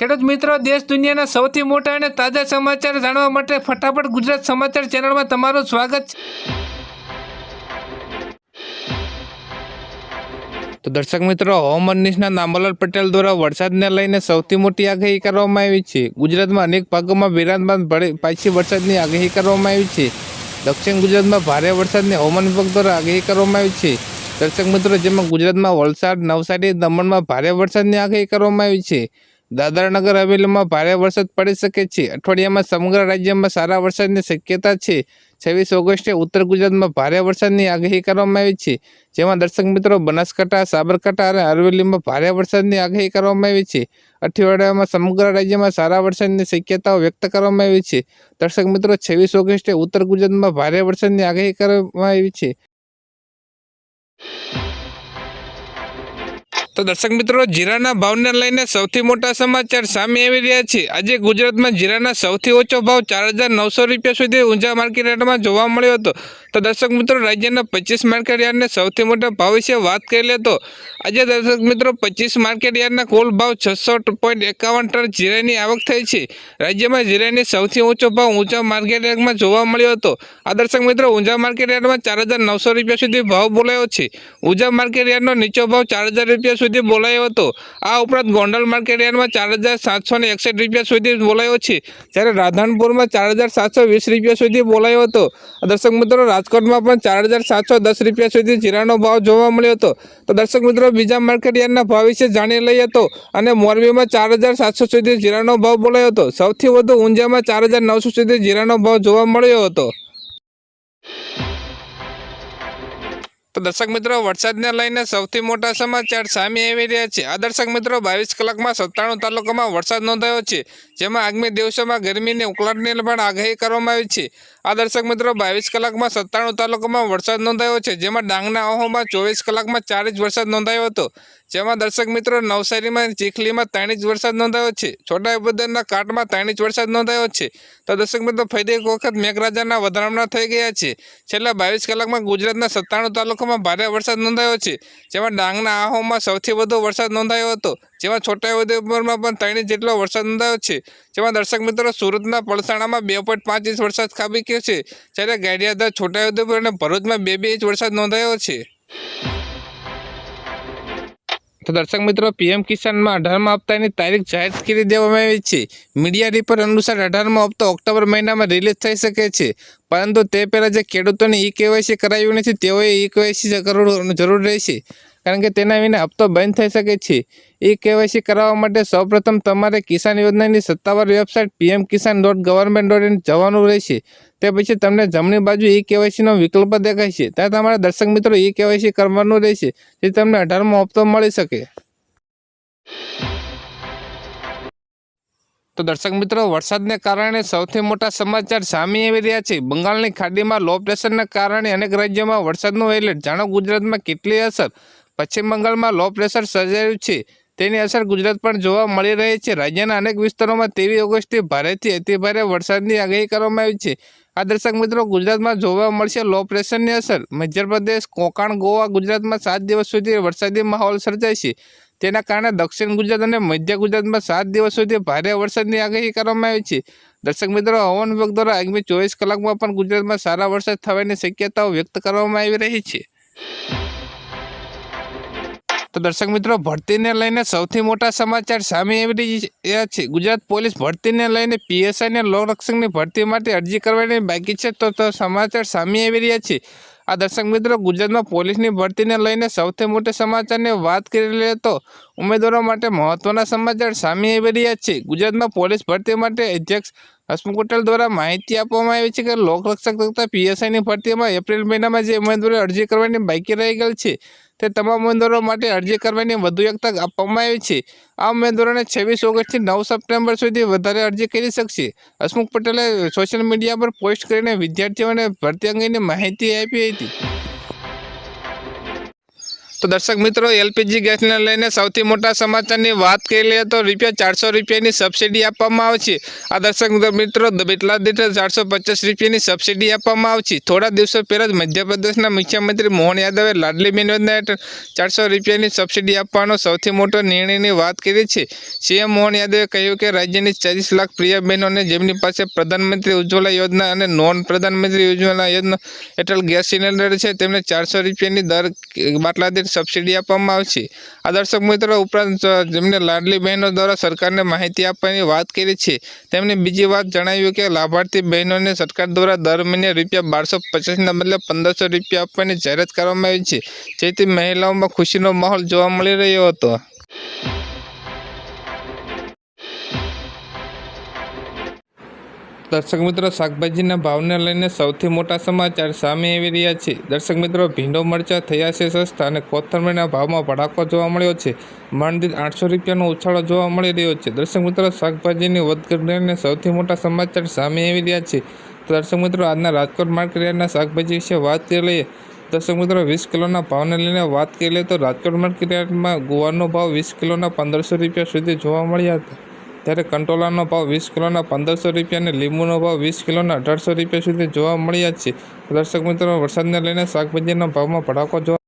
ખેડૂત મિત્રો, દેશ દુનિયાના સૌથી મોટા અને તાજા સમાચાર જાણવા માટે ફટાફટ ગુજરાત સમાચાર ચેનલમાં તમારું સ્વાગત તો દર્શક મિત્રો, હવામાન નિષ્ણાત નામલાલ પટેલ દ્વારા વરસાદને લઈને સૌથી મોટી આગાહી કરવામાં આવી છે. ગુજરાતમાં અનેક ભાગોમાં વિરામ બાદ પાછી વરસાદની આગાહી કરવામાં આવી છે. દક્ષિણ ગુજરાતમાં ભારે વરસાદની હવામાન વિભાગ દ્વારા આગાહી કરવામાં આવી છે. દર્શક મિત્રો, જેમાં ગુજરાતમાં વલસાડ, નવસારી, દમણમાં ભારે વરસાદની આગાહી કરવામાં આવી છે. દાદરાનગર હવેલીમાં ભારે વરસાદ પડી શકે છે. અઠવાડિયામાં સમગ્ર રાજ્યમાં સારા વરસાદની શક્યતા છે. છવ્વીસ ઓગસ્ટે ઉત્તર ગુજરાતમાં ભારે વરસાદની આગાહી કરવામાં આવી છે. જેમાં દર્શક મિત્રો બનાસકાંઠા, સાબરકાંઠા અને અરવલ્લીમાં ભારે વરસાદની આગાહી કરવામાં આવી છે. અઠવાડિયામાં સમગ્ર રાજ્યમાં સારા વરસાદની શક્યતાઓ વ્યક્ત કરવામાં આવી છે. દર્શક મિત્રો, છવ્વીસ ઓગસ્ટે ઉત્તર ગુજરાતમાં ભારે વરસાદની આગાહી કરવામાં આવી છે. તો દર્શક મિત્રો, જીરાના ભાવને લઈને સૌથી મોટા સમાચાર સામે આવી રહ્યા છે. આજે ગુજરાતમાં જીરાના સૌથી ઓછો ભાવ ચાર રૂપિયા સુધી ઊંઝા માર્કેટ યાર્ડમાં જોવા મળ્યો હતો. તો દર્શક મિત્રો, રાજ્યના પચીસ માર્કેટ યાર્ડને સૌથી મોટા ભાવ વિશે વાત કરી લે તો આજે દર્શક મિત્રો, પચીસ માર્કેટ યાર્ડના કુલ ભાવ છસો પોઈન્ટ એકાવન ટન જીરાની આવક થઈ છે. રાજ્યમાં જીરાની સૌથી ઊંચો ભાવ ઊંચા માર્કેટ યાર્ડમાં જોવા મળ્યો હતો. આ દર્શક મિત્રો ઊંચા માર્કેટ યાર્ડમાં ચાર હજાર નવસો રૂપિયા સુધી ભાવ બોલાયો છે. ઊંચા માર્કેટ યાર્ડનો નીચો ભાવ ચાર હજાર રૂપિયા સુધી બોલાયો હતો. આ ઉપરાંત ગોંડલ માર્કેટ યાર્ડમાં ચાર હજાર સાતસો ને એકસઠ રૂપિયા સુધી બોલાયો છે. જ્યારે રાધનપુરમાં ચાર હજાર સાતસો વીસ રૂપિયા સુધી બોલાયો હતો. દર્શક મિત્રો રાજકોટમાં પણ ચાર હજાર સાતસો દસ રૂપિયા સુધી જીરાનો ભાવ જોવા મળ્યો હતો. તો દર્શક મિત્રો, બીજા માર્કેટયાર્ડના ભાવ વિશે જાણી લઈએ તો અને મોરબીમાં ચાર હજાર સાતસો સુધી જીરાનો ભાવ બોલાયો હતો. સૌથી વધુ ઊંઝામાં ચાર હજાર નવસો સુધી જીરાનો ભાવ જોવા મળ્યો હતો. તો દર્શક મિત્રો, વરસાદને લઈને સૌથી મોટા સમાચાર સામે આવી રહ્યા છે. આ દર્શક મિત્રો, બાવીસ કલાકમાં સત્તાણું તાલુકામાં વરસાદ નોંધાયો છે, જેમાં આગામી દિવસોમાં ગરમીની ઉકળાટની પણ આગાહી કરવામાં આવી છે. આ દર્શક મિત્રો, બાવીસ કલાકમાં સત્તાણું તાલુકામાં વરસાદ નોંધાયો છે, જેમાં ડાંગના અહોમાં ચોવીસ કલાકમાં ચાર ઇંચ વરસાદ નોંધાયો હતો. જેમાં દર્શક મિત્રો નવસારીમાં ચીખલીમાં ત્રણ ઇંચ વરસાદ નોંધાયો છે. છોટાઉદેપુરના કાટમાં ત્રણ ઇંચ વરસાદ નોંધાયો છે. તો દર્શક મિત્રો ફરી એક વખત મેઘરાજાના વધામણા થઈ ગયા છે. છેલ્લા બાવીસ કલાકમાં ગુજરાતના સત્તાણું તાલુકામાં ભારે વરસાદ નોંધાયો છે. જેમાં ડાંગના આહોમાં સૌથી વધુ વરસાદ નોંધાયો હતો. જેમાં છોટાઉદેપુરમાં પણ ત્રણ ઇંચ જેટલો વરસાદ નોંધાયો છે. જેમાં દર્શક મિત્રો સુરતના પલસાણામાં બે પોઈન્ટ પાંચ ઇંચ વરસાદ ખાબી ગયો છે. જ્યારે ગાડિયાધાર છોટાઉદેપુર અને ભરૂચમાં બે બે ઇંચ વરસાદ નોંધાયો છે. તો દર્શક મિત્રો, પીએમ કિસાનમાં અઢારમા હપ્તાની તારીખ જાહેર કરી દેવામાં આવી છે. મીડિયા રિપોર્ટ અનુસાર અઢારમો હપ્તો ઓક્ટોબર મહિનામાં રિલીઝ થઈ શકે છે. પરંતુ તે પહેલાં જે ખેડૂતોને ઈ કેવાયસી કરાવ્યું નથી, તેઓએ ઈ કેવાયસી કરવું જરૂર રહેશે. કારણ કે તેના વિના હપ્તો બંધ થઈ શકે છે. ઈ કેવાયસી કરાવવા માટે સૌપ્રથમ તમારે કિસાન યોજનાની સત્તાવાર website PM Kisan dot government dot in જવાનું રહેશે. તે પછી તમને જમણી બાજુ ઈ કેવાયસીનો વિકલ્પ દેખાશે ત્યાં તમારા દર્શક મિત્રો ઈ કેવાયસી કરવાનું રહેશે, જે તમને અઢારમો હપ્તો મળી શકે. તો દર્શક મિત્રો, વરસાદને કારણે સૌથી મોટા સમાચાર સામે આવી રહ્યા છે. બંગાળની ખાડીમાં લો પ્રેશરના કારણે અનેક રાજ્યોમાં વરસાદનું એલર્ટ જાણો ગુજરાતમાં કેટલી અસર? પશ્ચિમ બંગાળમાં લો પ્રેશર સર્જાયું છે. તેની અસર ગુજરાત પણ જોવા મળી રહી છે. રાજ્યના અનેક વિસ્તારોમાં તેવી ઓગસ્ટથી ભારેથી અતિભારે વરસાદની આગાહી કરવામાં આવી છે. આ દર્શક મિત્રો, ગુજરાતમાં જોવા મળશે લો પ્રેશરની અસર. મધ્યપ્રદેશ કોકાણ, ગોવા ગુજરાતમાં સાત દિવસ સુધી વરસાદી માહોલ સર્જાય છે. તેના કારણે દક્ષિણ ગુજરાત અને મધ્ય ગુજરાતમાં સાત દિવસ સુધી ભારે વરસાદની આગાહી કરવામાં આવી છે. દર્શક મિત્રો, હવામાન વિભાગ દ્વારા આગામી ચોવીસ કલાકમાં પણ ગુજરાતમાં સારા વરસાદ થવાની શક્યતાઓ વ્યક્ત કરવામાં આવી રહી છે. તો દર્શક મિત્રો, ભરતીને લઈને સૌથી મોટા સમાચાર સામે આવી રહ્યા છે. ગુજરાત પોલીસ ભરતીને લઈને પીએસઆઈને લોકરક્ષકની ભરતી માટે અરજી કરવાની બાકી છે, તો સમાચાર સામે આવી રહ્યા છે. આ દર્શક મિત્રો, ગુજરાતમાં પોલીસની ભરતીને લઈને સૌથી મોટા સમાચારની વાત કરી લઈએ તો ઉમેદવારો માટે મહત્વના સમાચાર સામે આવી રહ્યા છે. ગુજરાતમાં પોલીસ ભરતી માટે અધ્યક્ષ હસમુખ પટેલ દ્વારા માહિતી આપવામાં આવી છે કે લોકરક્ષક તથા પીએસઆઈની ભરતીમાં એપ્રિલ મહિનામાં જે ઉમેદવારો અરજી કરવાની બાકી રહી ગયેલ છે તે તમામ ઉમેદવારો માટે અરજી કરવાની વધુ એક તક આપવામાં આવી છે. આ ઉમેદવારોને છવ્વીસ ઓગસ્ટથી નવ સપ્ટેમ્બર સુધી વધારે અરજી કરી શકશે. હસમુખ પટેલે સોશિયલ મીડિયા પર પોસ્ટ કરીને વિદ્યાર્થીઓને ભરતી અંગેની માહિતી આપી હતી. તો દર્શક મિત્રો, એલપીજી ગેસને લઈને સૌથી મોટા સમાચારની વાત કરી લઈએ તો રૂપિયા ચારસો રૂપિયાની સબસિડી આપવામાં આવશે. આ દર્શક મિત્રો બેટલા દીઠ ચારસો પચાસ રૂપિયાની સબસિડી આપવામાં આવશે. થોડા દિવસો પહેલાં જ મધ્યપ્રદેશના મુખ્યમંત્રી મોહન યાદવે લાડલી યોજના હેઠળ ચારસો રૂપિયાની સબસિડી આપવાનો સૌથી મોટો નિર્ણયની વાત કરી છે. સીએમ મોહન યાદવે કહ્યું કે રાજ્યની ચાલીસ લાખ પ્રિય બહેનોને જેમની પાસે પ્રધાનમંત્રી ઉજ્જવલા યોજના અને નોન પ્રધાનમંત્રી ઉજ્જવલા યોજના હેઠળ ગેસ સિલિન્ડર છે, તેમને ચારસો રૂપિયાની દર, બાટલા દીઠ સબસિડી આપવામાં આવશે. આ દર્શક મિત્રો, ઉપરાંત જેમને લાડલી બહેનો દ્વારા સરકારને માહિતી આપવાની વાત કરી છે તેમણે બીજી વાત જણાવ્યું કે લાભાર્થી બહેનોને સરકાર દ્વારા દર મહિને રૂપિયા બારસો પચાસના બદલે પંદરસો રૂપિયા આપવાની જાહેરાત કરવામાં આવી છે, જેથી મહિલાઓમાં ખુશીનો માહોલ જોવા મળી રહ્યો હતો. દર્શક મિત્રો, શાકભાજીના ભાવને લઈને સૌથી મોટા સમાચાર સામે આવી રહ્યા છે. દર્શક મિત્રો, ભીંડો, મરચાં થયા છે સસ્તા અને કોથમરીના ભાવમાં ભડાકો જોવા મળ્યો છે. મણદીઠ આઠસો રૂપિયાનો ઉછાળો જોવા મળી રહ્યો છે. દર્શક મિત્રો, શાકભાજીની વધઘટને સૌથી મોટા સમાચાર સામે આવી રહ્યા છે. તો દર્શક મિત્રો, આજના રાજકોટ માર્કેટ યાર્ડના શાકભાજી વિશે વાત કરી લઈએ. દર્શક મિત્રો, વીસ કિલોના ભાવને લઈને વાત કરી લઈએ તો રાજકોટ માર્કેટ યાર્ડમાં ગુવારનો ભાવ વીસ કિલોના પંદરસો રૂપિયા સુધી જોવા મળ્યા હતા. ત્યારે કંટોલાનો ભાવ વીસ કિલોના પંદરસો રૂપિયા અને લીંબુનો ભાવ વીસ કિલોના અઢારસો રૂપિયા સુધી જોવા મળ્યા છે. દર્શક મિત્રો, વરસાદને લઈને શાકભાજીના ભાવમાં ભડાકો જોવા